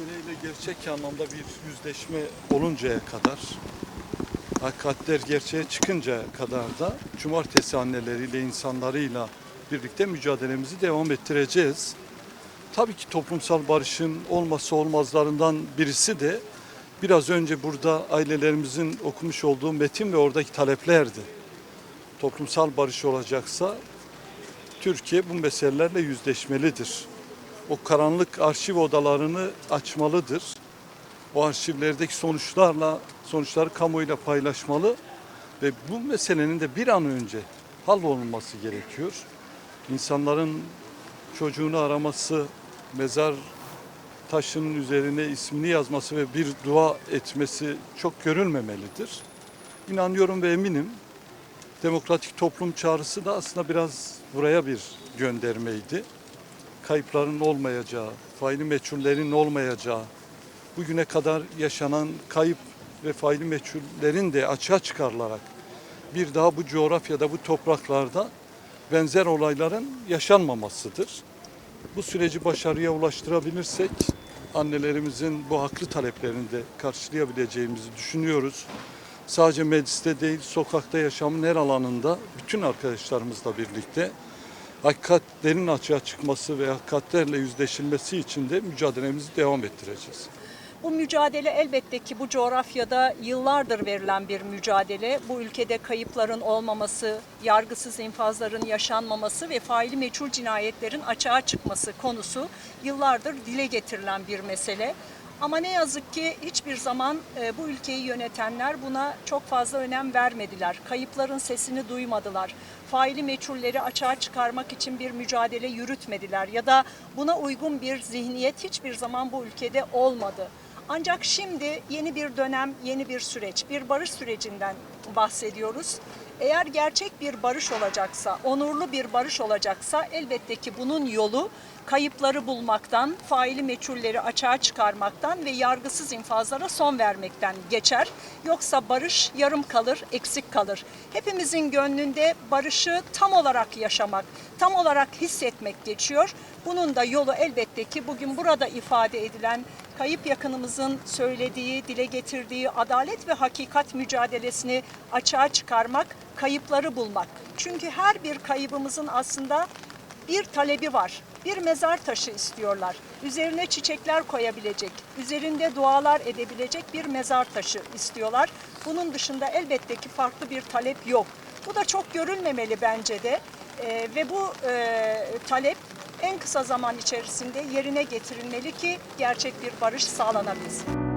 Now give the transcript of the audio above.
meseleyle gerçek anlamda bir yüzleşme oluncaya kadar, hakikatler gerçeğe çıkıncaya kadar da cumartesi anneleriyle, insanlarıyla birlikte mücadelemizi devam ettireceğiz. Tabii ki toplumsal barışın olması olmazlarından birisi de biraz önce burada ailelerimizin okumuş olduğu metin ve oradaki taleplerdi. Toplumsal barış olacaksa Türkiye bu meselelerle yüzleşmelidir. O karanlık arşiv odalarını açmalıdır. O arşivlerdeki sonuçlarla sonuçları kamuoyuyla paylaşmalı ve bu meselenin de bir an önce hallolunması gerekiyor. İnsanların çocuğunu araması, mezar taşının üzerine ismini yazması ve bir dua etmesi çok görülmemelidir. İnanıyorum ve eminim demokratik toplum çağrısı da aslında biraz buraya bir göndermeydi. Kayıpların olmayacağı, faili meçhullerin olmayacağı, bugüne kadar yaşanan kayıp ve faili meçhullerin de açığa çıkarılarak bir daha bu coğrafyada, bu topraklarda benzer olayların yaşanmamasıdır. Bu süreci başarıya ulaştırabilirsek annelerimizin bu haklı taleplerini de karşılayabileceğimizi düşünüyoruz. Sadece mecliste değil, sokakta yaşamın her alanında bütün arkadaşlarımızla birlikte hakikatlerin açığa çıkması ve hakikatlerle yüzleşilmesi için de mücadelemizi devam ettireceğiz. Bu mücadele elbette ki bu coğrafyada yıllardır verilen bir mücadele. Bu ülkede kayıpların olmaması, yargısız infazların yaşanmaması ve faili meçhul cinayetlerin açığa çıkması konusu yıllardır dile getirilen bir mesele. Ama ne yazık ki hiçbir zaman e, bu ülkeyi yönetenler buna çok fazla önem vermediler. Kayıpların sesini duymadılar. Faili meçhulleri açığa çıkarmak için bir mücadele yürütmediler ya da buna uygun bir zihniyet hiçbir zaman bu ülkede olmadı. Ancak şimdi yeni bir dönem, yeni bir süreç, bir barış sürecinden bahsediyoruz. Eğer gerçek bir barış olacaksa, onurlu bir barış olacaksa elbette ki bunun yolu kayıpları bulmaktan, faili meçhulleri açığa çıkarmaktan ve yargısız infazlara son vermekten geçer. Yoksa barış yarım kalır, eksik kalır. Hepimizin gönlünde barışı tam olarak yaşamak, tam olarak hissetmek geçiyor. Bunun da yolu elbette ki bugün burada ifade edilen kayıp yakınımızın söylediği, dile getirdiği adalet ve hakikat mücadelesini açığa çıkarmak, kayıpları bulmak. Çünkü her bir kaybımızın aslında bir talebi var. Bir mezar taşı istiyorlar. Üzerine çiçekler koyabilecek, üzerinde dualar edebilecek bir mezar taşı istiyorlar. Bunun dışında elbette ki farklı bir talep yok. Bu da çok görülmemeli bence de. Ee, ve bu e, talep en kısa zaman içerisinde yerine getirilmeli ki gerçek bir barış sağlanabilsin.